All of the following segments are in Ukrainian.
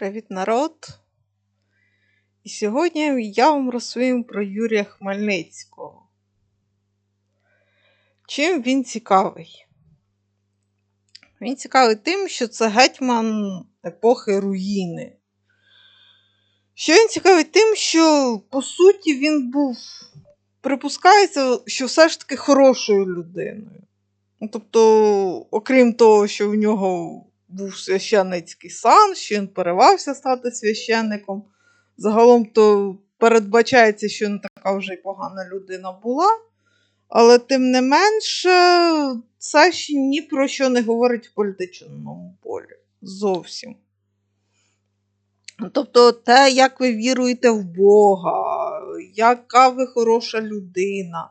Привіт, народ! І сьогодні я вам розповім про Юрія Хмельницького. Чим він цікавий? Він цікавий тим, що це гетьман епохи руїни. Що він цікавий тим, що, по суті, він був, припускається, що все ж таки хорошою людиною. Ну, Тобто, окрім того, що в нього був священницький сан, що він поривався стати священником. Загалом то передбачається, що не така вже й погана людина була. Але тим не менше, це ще ні про що не говорить в політичному полі. Зовсім. Тобто, те, як ви віруєте в Бога, яка ви хороша людина,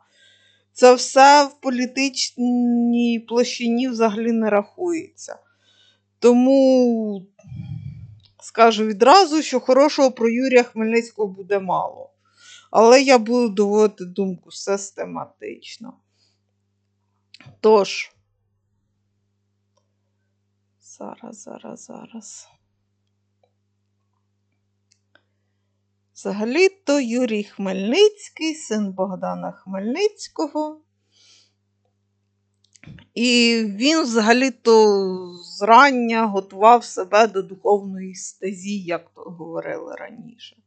це все в політичній площині взагалі не рахується. Тому скажу відразу, що хорошого про Юрія Хмельницького буде мало. Але я буду доводити думку систематично. Тож, зараз, зараз, зараз. Взагалі-то Юрій Хмельницький, син Богдана Хмельницького. І він взагалі-то зрання готував себе до духовної стезі, як то говорили раніше.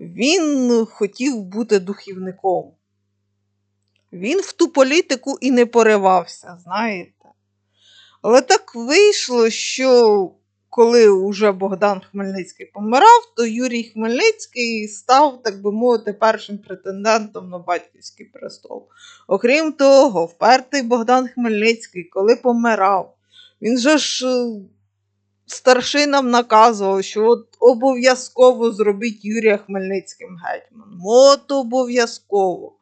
Він хотів бути духівником. Він в ту політику і не поривався, знаєте. Але так вийшло, що коли уже Богдан Хмельницький помирав, то Юрій Хмельницький став, так би мовити, першим претендентом на батьківський престол. Окрім того, впертий Богдан Хмельницький, коли помирав, він же ж е, старшинам наказував, що от обов'язково зробіть Юрія Хмельницьким гетьманом. От обов'язково.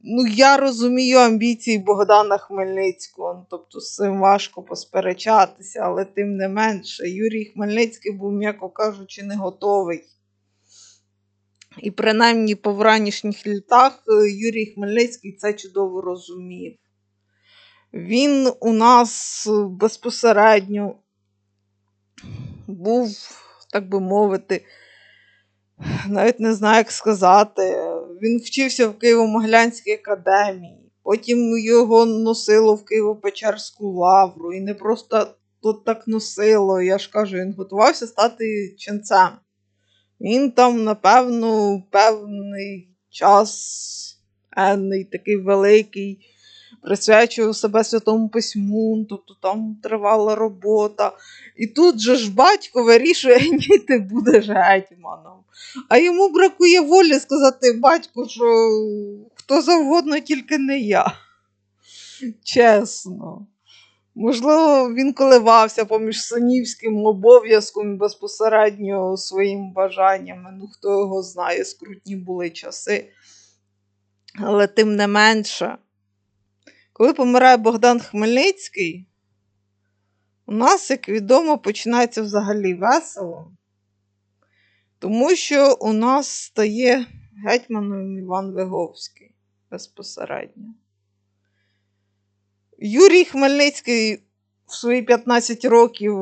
Ну, я розумію амбіції Богдана Хмельницького, ну, тобто з цим важко посперечатися, але тим не менше, Юрій Хмельницький був, м'яко кажучи, не готовий. І принаймні по вранішніх літах е, Юрій Хмельницький це чудово розумів. Він у нас безпосередньо був, так би мовити, навіть не знаю, як сказати. Він вчився в Києво-Моглянській академії, потім його носило в Києво-Печерську лавру. І не просто тут так носило. Я ж кажу, він готувався стати ченцем. Він там, напевно, певний час, енний, такий великий, присвячував себе Святому Письму, тобто там тривала робота. І тут же ж батько вирішує, ні, ти будеш гетьманом. А йому бракує волі сказати батьку, що хто завгодно, тільки не я. Чесно. Можливо, він коливався поміж синівським обов'язком і безпосередньо своїм бажаннями. Ну, хто його знає, скрутні були часи. Але тим не менше, коли помирає Богдан Хмельницький, у нас, як відомо, починається взагалі весело, тому що у нас стає гетьманом Іван Виговський безпосередньо. Юрій Хмельницький в свої 15 років,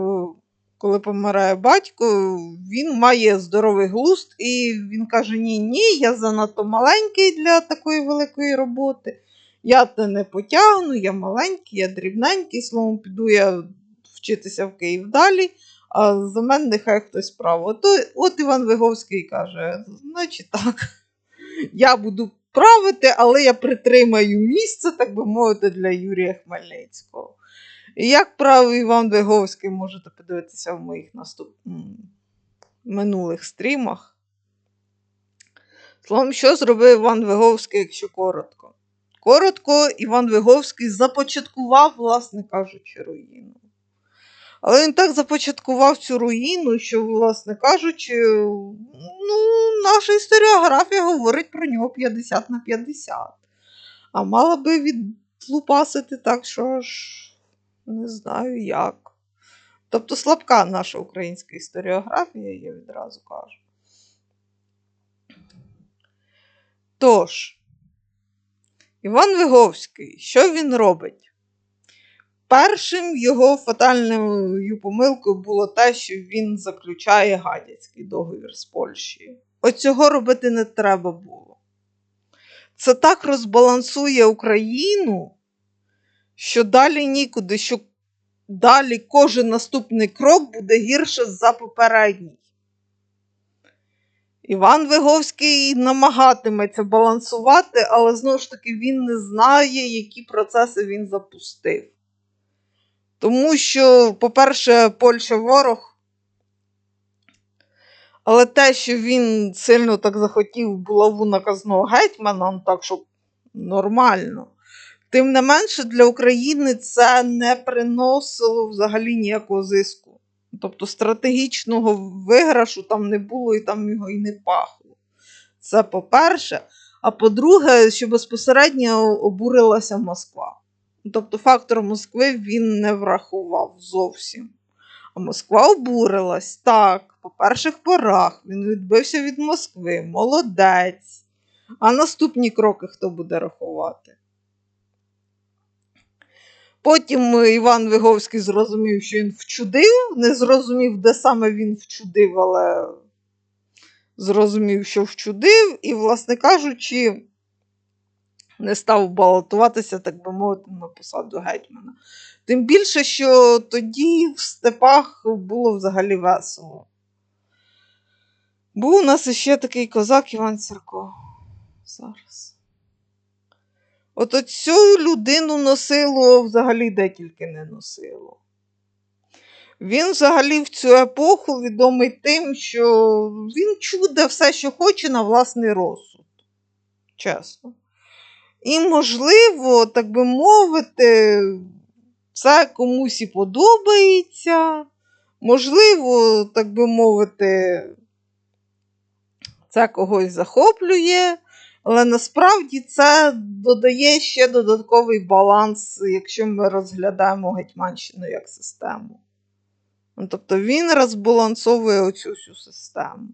коли помирає батько, він має здоровий глузд, і він каже: Ні, ні, я занадто маленький для такої великої роботи. Я те не потягну, я маленький, я дрібненький, словом, піду я вчитися в Київ далі, а за мене нехай хтось право. От, от Іван Виговський каже: значить так, я буду правити, але я притримаю місце, так би мовити, для Юрія Хмельницького. І як правив Іван Виговський, можете подивитися в моїх наступ... минулих стрімах. Словом, що зробив Іван Виговський, якщо коротко? Коротко, Іван Виговський започаткував, власне кажучи, руїну. Але він так започаткував цю руїну, що, власне кажучи, ну, наша історіографія говорить про нього 50 на 50. А мала би відлупасити так, що ж не знаю як. Тобто слабка наша українська історіографія, я відразу кажу. Тож, Іван Виговський, що він робить? Першим його фатальною помилкою було те, що він заключає гадяцький договір з Польщею. Оцього робити не треба було. Це так розбалансує Україну, що далі нікуди, що далі кожен наступний крок буде гірше за попередній. Іван Виговський намагатиметься балансувати, але знову ж таки він не знає, які процеси він запустив. Тому що, по-перше, Польща ворог. Але те, що він сильно так захотів булаву наказного гетьмана, ну так, щоб нормально. Тим не менше, для України це не приносило взагалі ніякого зиску. Тобто стратегічного виграшу там не було і там його і не пахло. Це по-перше. А по-друге, що безпосередньо обурилася Москва. Тобто фактор Москви він не врахував зовсім. А Москва обурилась так, по перших порах він відбився від Москви, молодець. А наступні кроки хто буде рахувати? Потім е, Іван Виговський зрозумів, що він вчудив, не зрозумів, де саме він вчудив, але зрозумів, що вчудив, і, власне кажучи, не став балотуватися, так би мовити, на посаду гетьмана. Тим більше, що тоді в степах було взагалі весело. Був у нас ще такий козак Іван Сірко. Зараз. От цю людину носило взагалі де тільки не носило. Він взагалі в цю епоху відомий тим, що він чуде все, що хоче на власний розсуд. Чесно. І, можливо, так би мовити, це комусь і подобається. Можливо, так би мовити, це когось захоплює, але насправді це додає ще додатковий баланс, якщо ми розглядаємо Гетьманщину як систему. Ну, Тобто він розбалансовує оцю всю систему.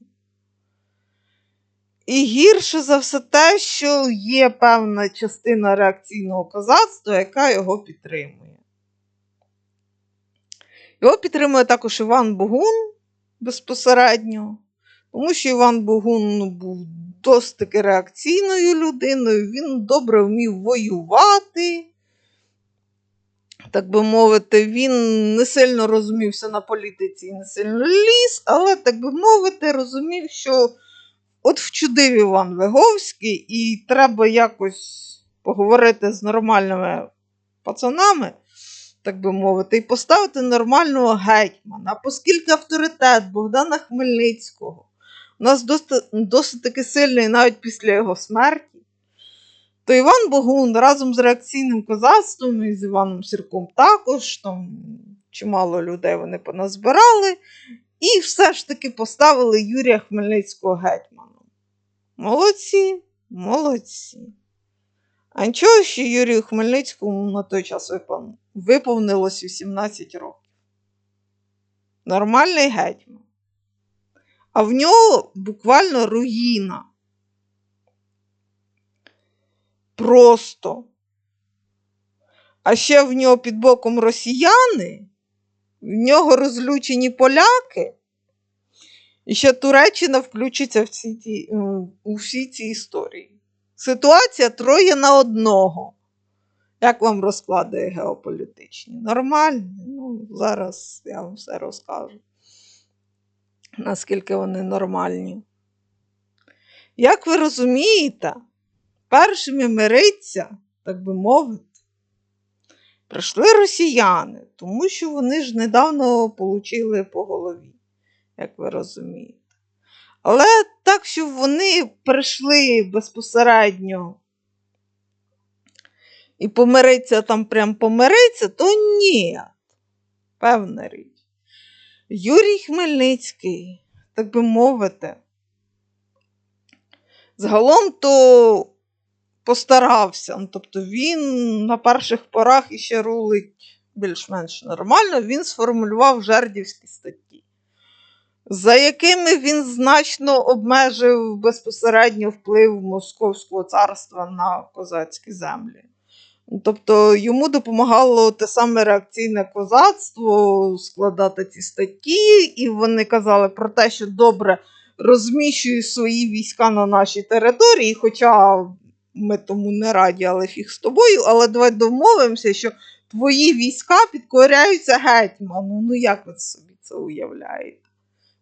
І гірше за все те, що є певна частина реакційного козацтва, яка його підтримує. Його підтримує також Іван Богун безпосередньо, тому що Іван Богун ну, був досить таки реакційною людиною, він добре вмів воювати. Так би мовити, він не сильно розумівся на політиці і не сильно ліз, але, так би мовити, розумів, що от вчудив Іван Виговський, і треба якось поговорити з нормальними пацанами, так би мовити, і поставити нормального гетьмана. Оскільки авторитет Богдана Хмельницького у нас досить, досить таки сильний навіть після його смерті, то Іван Богун разом з реакційним козацтвом і з Іваном Сірком також, там чимало людей вони поназбирали, і все ж таки поставили Юрія Хмельницького гетьманом. Молодці, молодці. А нічого, що Юрію Хмельницькому на той час виповнилось 18 років. Нормальний гетьман. А в нього буквально руїна. Просто. А ще в нього під боком росіяни, в нього розлючені поляки. І ще Туреччина включиться в ті, у всі ці історії. Ситуація троє на одного. Як вам розклади геополітичні? Нормально? Ну, зараз я вам все розкажу. Наскільки вони нормальні. Як ви розумієте, першими мириться, так би мовити, прийшли росіяни, тому що вони ж недавно получили по голові, як ви розумієте. Але так, що вони прийшли безпосередньо і помириться там, прям помириться, то ні. Певна річ. Юрій Хмельницький, так би мовити, загалом то постарався. Ну, Тобто він на перших порах іще рулить більш-менш нормально, він сформулював жердівські статті, за якими він значно обмежив безпосередньо вплив Московського царства на козацькі землі. Тобто йому допомагало те саме реакційне козацтво складати ці статті, і вони казали про те, що добре розміщуй свої війська на нашій території, хоча ми тому не раді, але фіг з тобою. Але давай домовимося, що твої війська підкоряються гетьману. Ну як ви собі це уявляєте?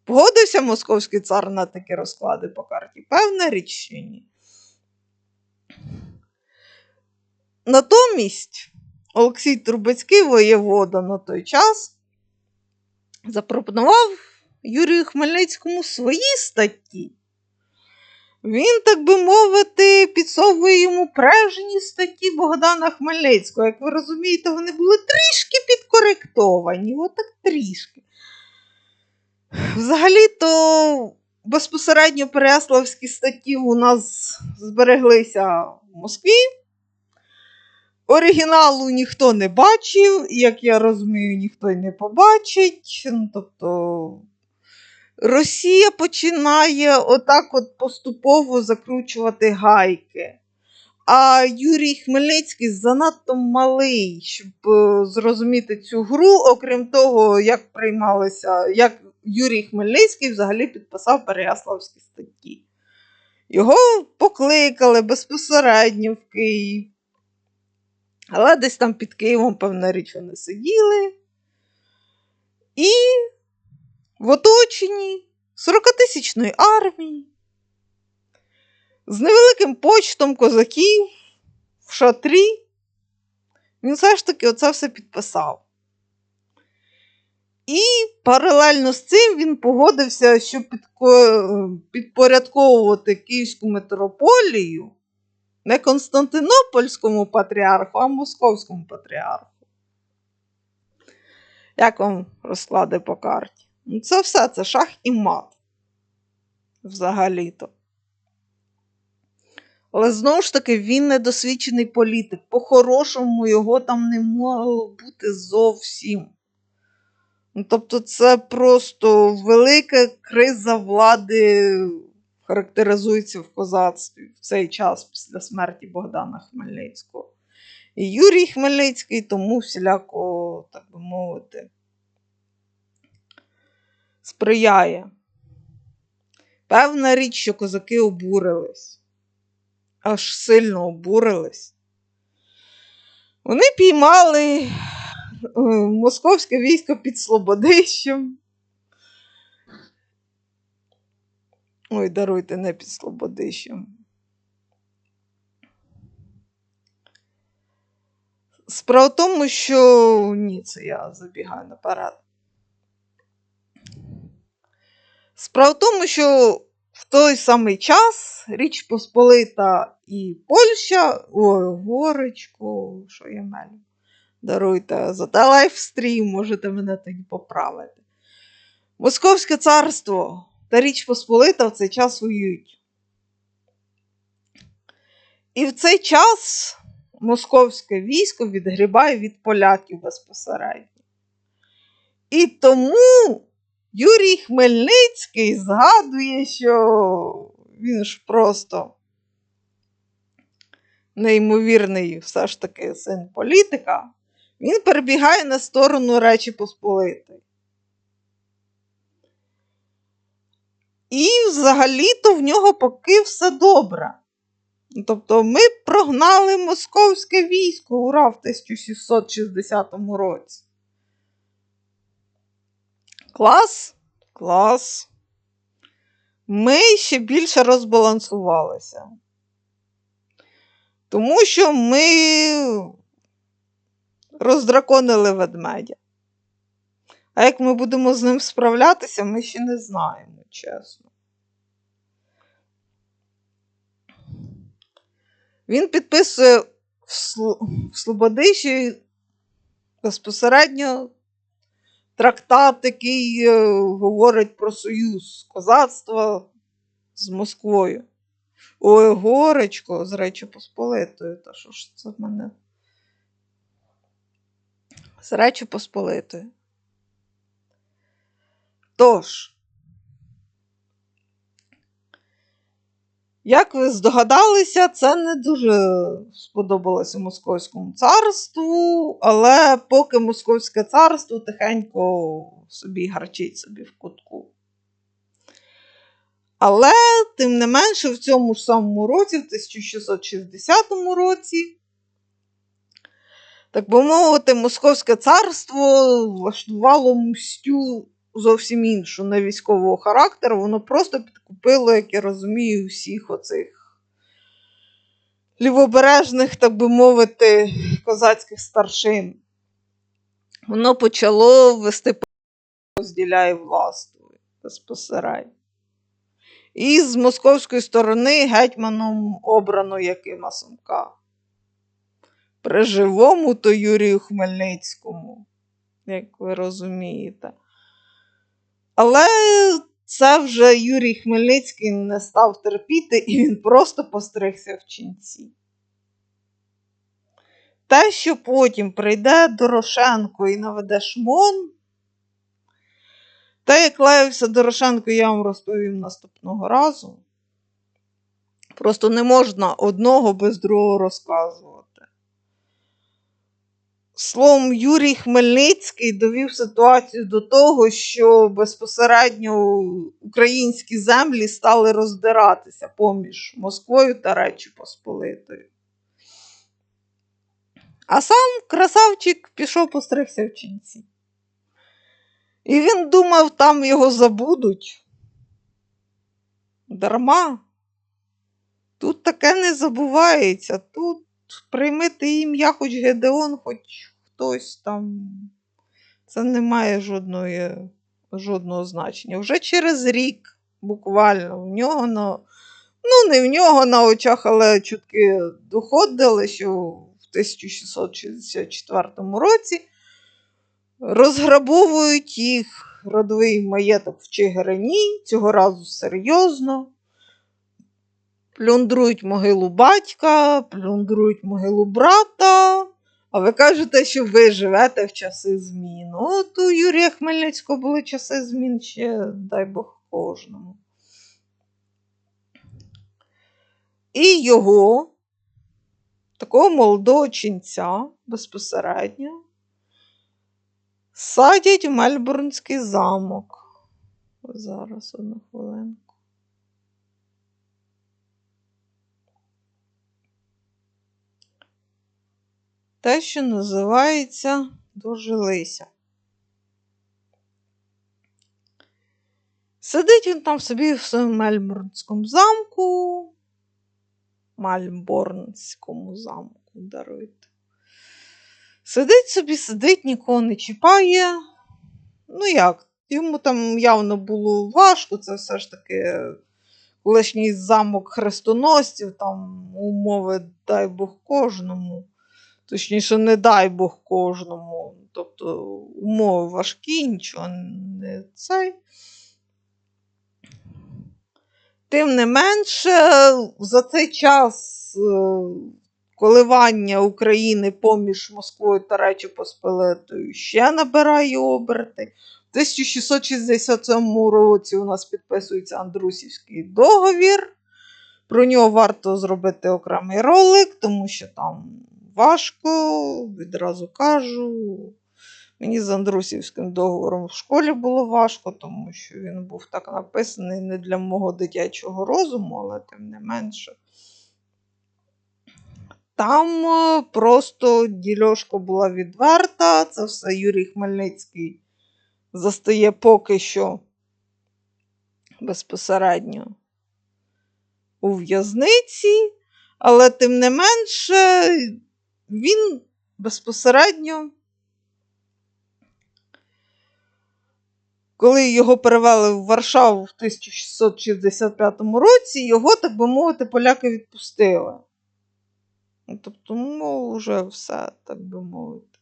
Погодився московський цар на такі розклади по карті? Певна річ чи ні. Натомість Олексій Трубецький воєвода на той час запропонував Юрію Хмельницькому свої статті. Він, так би мовити, підсовує йому прежні статті Богдана Хмельницького. Як ви розумієте, вони були трішки підкоректовані, отак трішки. Взагалі-то безпосередньо переяславські статті у нас збереглися в Москві. Оригіналу ніхто не бачив, як я розумію, ніхто й не побачить. Ну, тобто Росія починає отак от поступово закручувати гайки. А Юрій Хмельницький занадто малий, щоб е, зрозуміти цю гру, окрім того, як приймалися, як Юрій Хмельницький взагалі підписав Переяславські статті. Його покликали безпосередньо в Київ. Але десь там під Києвом, певна річ, вони сиділи. І в оточенні 40-тисячної армії, з невеликим почтом козаків в шатрі, він все ж таки оце все підписав. І паралельно з цим він погодився, щоб підпорядковувати Київську митрополію не Константинопольському патріарху, а Московському патріарху. Як вам розклади по карті? Ну, це все, це шах і мат. Взагалі-то. Але знову ж таки, він недосвідчений політик. По-хорошому його там не могло бути зовсім. Ну, тобто, це просто велика криза влади характеризується в козацтві в цей час після смерті Богдана Хмельницького. І Юрій Хмельницький тому всіляко, так би мовити, сприяє. Певна річ, що козаки обурились, аж сильно обурились. Вони піймали е, московське військо під Слободищем. Ой, даруйте, не під Слободищем. Справа в тому, що ні, це я забігаю наперед. Справа в тому, що в той самий час Річ Посполита і Польща, ой, горечко, що я мелю. Даруйте, зате лайфстрім, можете мене тоді поправити. Московське царство та Річ Посполита в цей час воюють. І в цей час московське військо відгрібає від поляків безпосередньо. І тому Юрій Хмельницький згадує, що він ж просто неймовірний все ж таки син політика. Він перебігає на сторону Речі Посполитої. І взагалі-то в нього поки все добре. Тобто ми прогнали московське військо ура в 1660 році. Клас, клас. Ми ще більше розбалансувалися. Тому що ми роздраконили ведмедя. А як ми будемо з ним справлятися, ми ще не знаємо, чесно. Він підписує в, Сло... в Слободиші безпосередньо трактат, який е, говорить про союз козацтва з Москвою. Ой, горечко з Речі Посполитою. Та що ж це в мене? З Речі Посполитою. Тож, Як ви здогадалися, це не дуже сподобалося Московському царству, але поки Московське царство тихенько собі гарчить собі в кутку. Але, тим не менше, в цьому ж самому році, в 1660 році, так би мовити, Московське царство влаштувало мстю зовсім іншу, не військового характеру. Воно просто підкупило, як я розумію, всіх оцих лівобережних, так би мовити, козацьких старшин. Воно почало вести розділяє властвує безпосередньо. І з московської сторони гетьманом обрано Якима Сумка. При живому то Юрію Хмельницькому, як ви розумієте. Але це вже Юрій Хмельницький не став терпіти, і він просто постригся в ченці. Те, що потім прийде Дорошенко і наведе шмон, те, як лаявся Дорошенко, я вам розповім наступного разу. Просто не можна одного без другого розказувати. Словом, Юрій Хмельницький довів ситуацію до того, що безпосередньо українські землі стали роздиратися поміж Москвою та Речі Посполитою. А сам красавчик пішов постригся в ченці. І він думав, там його забудуть. Дарма. Тут таке не забувається. Тут приймити ім'я хоч Гедеон, хоч хтось там. Це не має жодної, жодного значення. Вже через рік, буквально, в нього на. Ну, не в нього на очах, але чутки доходили, що в 1664 році розграбовують їх родовий маєток в Чигирині, цього разу серйозно. Плюндрують могилу батька, плюндрують могилу брата. А ви кажете, що ви живете в часи змін. От у Юрія Хмельницького були часи змін ще, дай Бог, кожному. І його, такого молодого ченця безпосередньо, садять в Мельбурнський замок. Зараз одну хвилинку. Те, що називається дожилися. Сидить він там собі в своєму Мельбурнському замку, Мальборнському замку, даруйте. Сидить собі, сидить, нікого не чіпає. Ну як, йому там явно було важко, це все ж таки колишній замок хрестоносців, там умови дай Бог кожному. Точніше, не дай Бог кожному. Тобто умови важкі, нічого не цей. Тим не менше, за цей час е, коливання України поміж Москвою та Речі Посполитою ще набирає оберти. В 1667 році у нас підписується Андрусівський договір. Про нього варто зробити окремий ролик, тому що там важко, відразу кажу. Мені з Андрусівським договором в школі було важко, тому що він був так написаний не для мого дитячого розуму, але тим не менше. Там е, просто дільошка була відверта, це все Юрій Хмельницький застає поки що безпосередньо у в'язниці, але тим не менше він безпосередньо. Коли його перевели в Варшаву в 1665 році, його, так би мовити, поляки відпустили. Ну, Тобто, ну, вже все, так би мовити.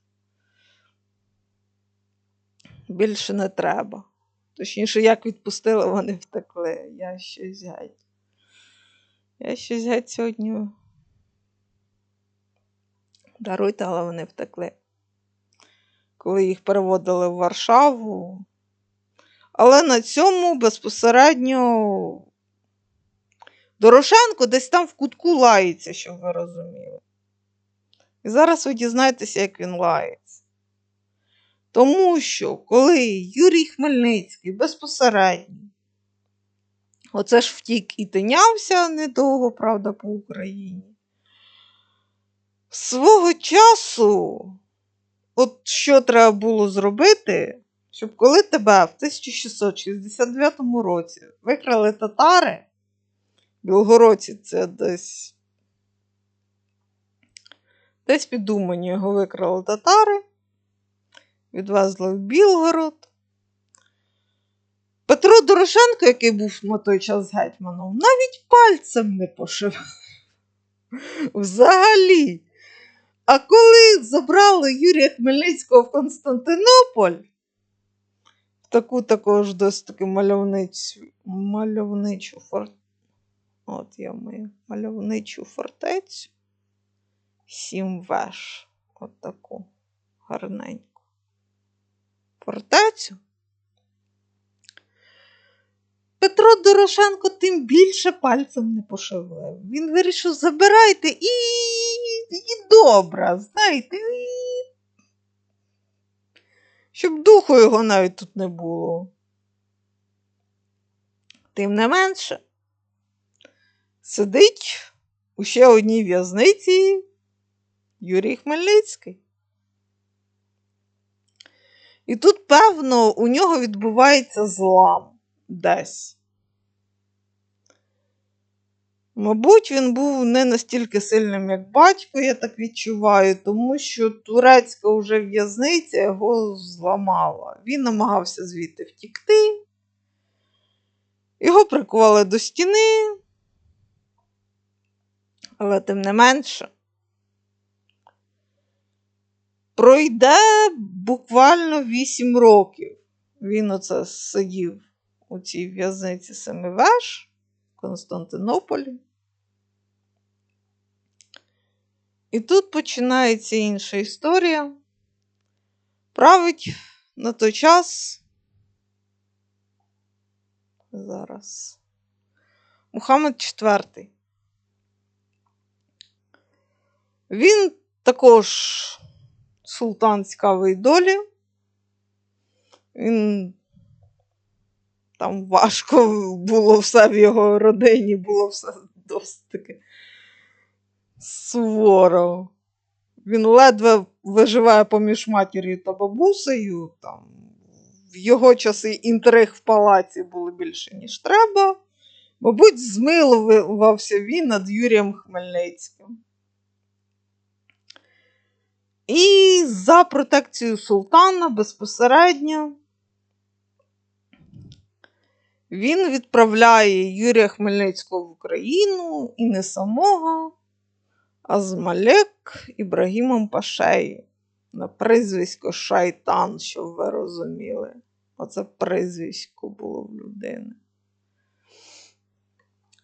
Більше не треба. Точніше, як відпустили, вони втекли. Я щось геть. Я щось геть сьогодні. Даруйте, але вони втекли. Коли їх переводили в Варшаву. Але на цьому безпосередньо Дорошенко десь там в кутку лається, щоб ви розуміли. І зараз ви дізнаєтеся, як він лається. Тому що, коли Юрій Хмельницький безпосередньо, оце ж втік і тинявся недовго, правда, по Україні. Свого часу, от що треба було зробити, щоб коли тебе в 1669 році викрали татари, Білгородці це десь. Десь під Умані його викрали татари, відвезли в Білгород. Петро Дорошенко, який був на той час гетьманом, навіть пальцем не пошив. Взагалі. А коли забрали Юрія Хмельницького в Константинополь, в таку також досить таки мальовницю, мальовничу фортецю, От я маю мальовничу фортецю. Сім веж. От таку гарненьку. Фортецю. Петро Дорошенко тим більше пальцем не пошевелив. Він вирішив, забирайте і, і добре, знаєте, щоб духу його навіть тут не було. Тим не менше сидить у ще одній в'язниці Юрій Хмельницький. І тут, певно, у нього відбувається злам десь. Мабуть, він був не настільки сильним, як батько, я так відчуваю, тому що турецька вже в'язниця його зламала. Він намагався звідти втікти. Його прикували до стіни, але тим не менше. Пройде буквально 8 років. Він оце сидів у цій в'язниці Семивеж в Константинополі. І тут починається інша історія. Править на той час. Зараз. Мухаммед IV. Він також султан цікавої долі. Він там важко було все в його родині, було все досить таки суворо. Він ледве виживає поміж матір'ю та бабусею. Там, в його часи інтриг в палаці було більше, ніж треба. Мабуть, змилувався він над Юрієм Хмельницьким. І за протекцією султана безпосередньо він відправляє Юрія Хмельницького в Україну і не самого, а з Малек Ібрагімом Пашею на прізвисько Шайтан, щоб ви розуміли. Оце прізвисько було в людини.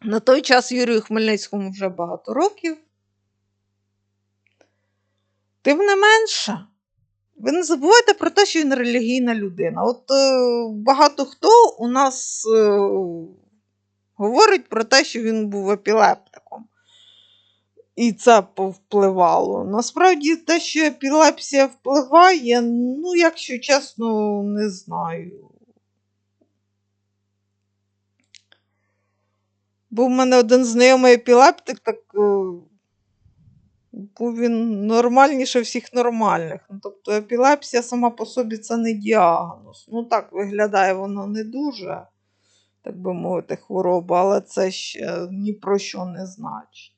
На той час Юрію Хмельницькому вже багато років. Тим не менше, ви не забувайте про те, що він релігійна людина. От е, багато хто у нас е, говорить про те, що він був епілептиком. І це повпливало. Насправді, те, що епілепсія впливає, ну, якщо чесно, не знаю. Був в мене один знайомий епілептик, так. Е, був він нормальніше всіх нормальних. Ну, Тобто епілепсія сама по собі це не діагноз. Ну так, виглядає воно не дуже, так би мовити, хвороба, але це ще ні про що не значить.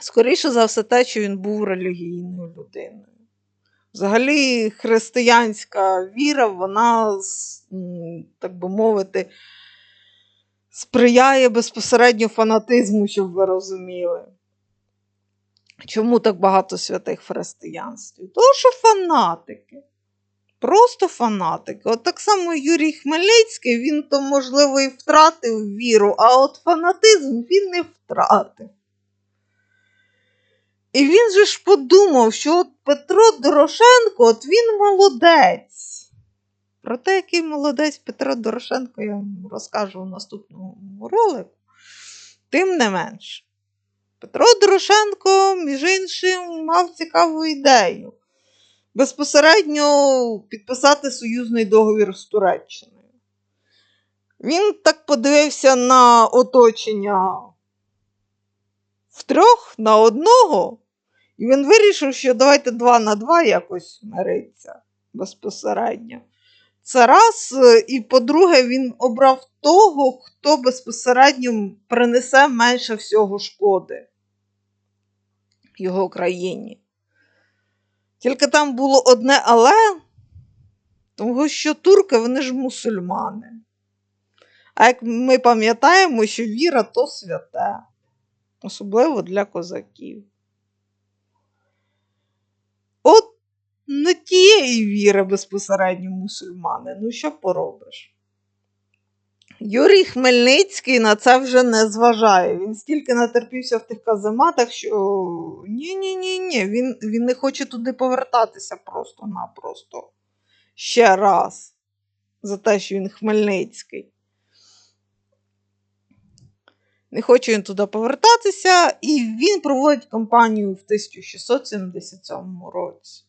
Скоріше за все, те, що він був релігійною людиною. Взагалі, християнська віра, вона, так би мовити, сприяє безпосередньо фанатизму, щоб ви розуміли. Чому так багато святих в християнстві? Тому що фанатики. Просто фанатики. От так само Юрій Хмельницький, він то, можливо, і втратив віру, а от фанатизм він не втратив. І він же ж подумав, що от Петро Дорошенко, от він молодець. Про те, який молодець Петро Дорошенко, я вам розкажу в наступному ролику. Тим не менш, Петро Дорошенко, між іншим, мав цікаву ідею безпосередньо підписати союзний договір з Туреччиною. Він так подивився на оточення в трьох на одного, і він вирішив, що давайте два на два якось мириться безпосередньо. Це раз, і по-друге, він обрав того, хто безпосередньо принесе менше всього шкоди його країні. Тільки там було одне але, тому що турки вони ж мусульмани. А як ми пам'ятаємо, що віра то святе, особливо для козаків. От не тієї віри безпосередньо мусульмани, ну що поробиш? Юрій Хмельницький на це вже не зважає. Він стільки натерпівся в тих казематах, що ні-ні-ні, ні він, він не хоче туди повертатися просто-напросто. Ще раз. За те, що він Хмельницький. Не хоче він туди повертатися, і він проводить кампанію в 1677 році.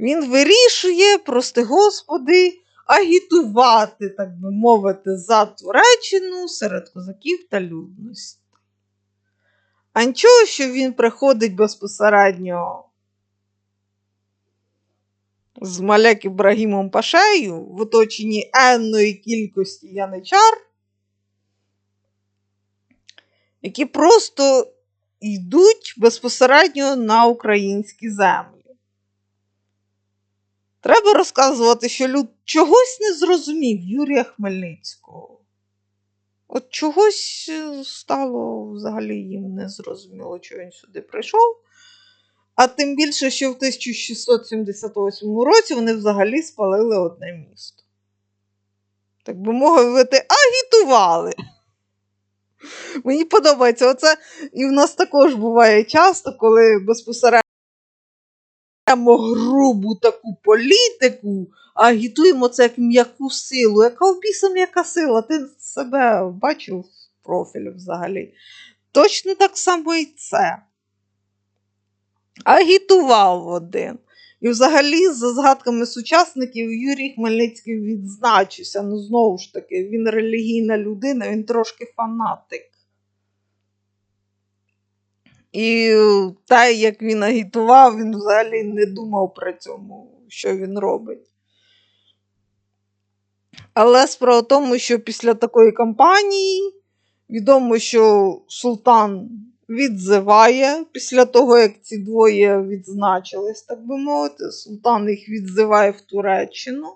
Він вирішує, прости господи, агітувати, так би мовити, за Туреччину серед козаків та людності. А нічого, що він приходить безпосередньо з Маляк Ібрагімом Пашею в оточенні енної кількості яничар, які просто йдуть безпосередньо на українські землі. Треба розказувати, що люд чогось не зрозумів Юрія Хмельницького. От чогось е, стало взагалі їм незрозуміло, чого він сюди прийшов. А тим більше, що в 1678 році вони взагалі спалили одне місто. Так би мовити, агітували. Мені подобається оце, і в нас також буває часто, коли безпосередньо грубу таку політику, агітуємо це як м'яку силу. Яка в біса м'яка сила? Ти себе бачив в профілі взагалі? Точно так само і це. Агітував один. І взагалі, за згадками сучасників, Юрій Хмельницький відзначився. Ну, знову ж таки, він релігійна людина, він трошки фанатик. І те, як він агітував, він взагалі не думав при цьому, що він робить. Але справа в тому, що після такої кампанії відомо, що султан відзиває після того, як ці двоє відзначились, так би мовити, султан їх відзиває в Туреччину.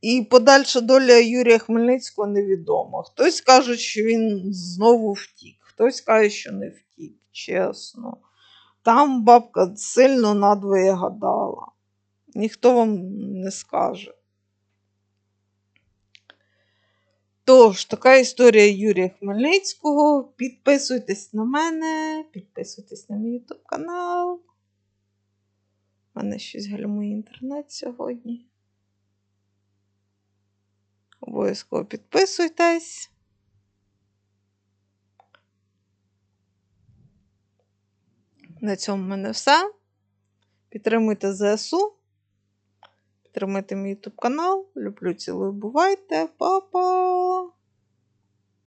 І подальша доля Юрія Хмельницького невідома. Хтось каже, що він знову втік, хтось каже, що не втік, чесно. Там бабка сильно надвоє гадала. Ніхто вам не скаже. Тож, така історія Юрія Хмельницького. Підписуйтесь на мене, підписуйтесь на мій YouTube канал. У мене щось гальмує інтернет сьогодні. Обов'язково підписуйтесь. На цьому в мене все. Підтримуйте ЗСУ. Підтримуйте мій YouTube канал. Люблю, цілую, бувайте, Па-па!